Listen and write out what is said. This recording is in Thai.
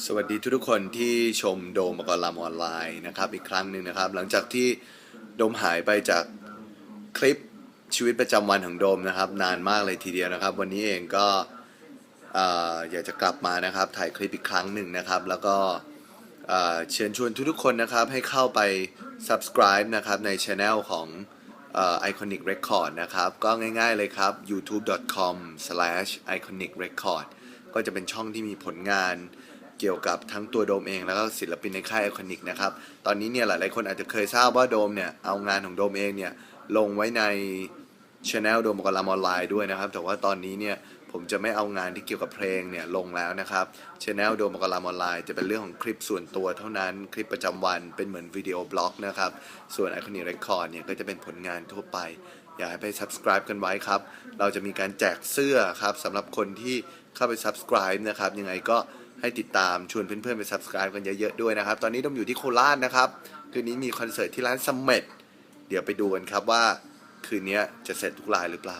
สวัสดีทุกๆคนที่ชมโดมมกรลามออนไลน์นะครับอีกครั้งหนึ่งนะครับ หลังจากที่โดมหายไปจากคลิปชีวิตประจำวันของโดมนะครับ นานมากเลยทีเดียวนะครับ วันนี้เองก็เอ่ออยากจะกลับมานะครับ ถ่ายคลิปอีกครั้งหนึ่งนะครับ แล้วก็เอ่อเชิญชวนทุกๆคนนะครับ ให้เข้าไป subscribe นะครับใน channel ของเอ่อ Iconic Record นะครับ ก็ง่ายๆเลยครับ youtube.com/iconicrecord ก็จะเป็นช่องที่มีผลงาน เกี่ยวกับทั้งตัวโดมเองแล้วก็ศิลปินในค่ายไอคอนิกนะครับ ตอนนี้เนี่ยหลายๆคนอาจจะเคยทราบว่าโดมเนี่ยเอางานของโดมเองเนี่ยลงไว้ในช anel โดมกลามออนไลน์ด้วยนะครับ แต่ว่าตอนนี้เนี่ยผมจะไม่เอางานที่เกี่ยวกับเพลงเนี่ยลงแล้วนะครับช anel โดมกลามออนไลน์จะเป็นเรื่องของคลิปส่วนตัวเท่านั้นคลิปประจำวันเป็นเหมือนวิดีโอบล็อกนะครับ ส่วน Iconic Record เนี่ยก็จะเป็นผลงานทั่วไป อยากให้ไป subscribe กันไว้ครับ เราจะมีการแจกเสื้อครับสำหรับคนที่เข้าไป subscribe นะครับยังไงก็ ให้ติดตามชวนเพื่อนๆไป subscribe กันเยอะๆด้วยนะครับ ตอนนี้ดมอยู่ที่โคราชนะครับ คืนนี้มีคอนเสิร์ตที่ร้านสมเม็ดเดี๋ยวไปดูกันครับว่า คืนนี้จะเสร็จทุกรายหรือเปล่า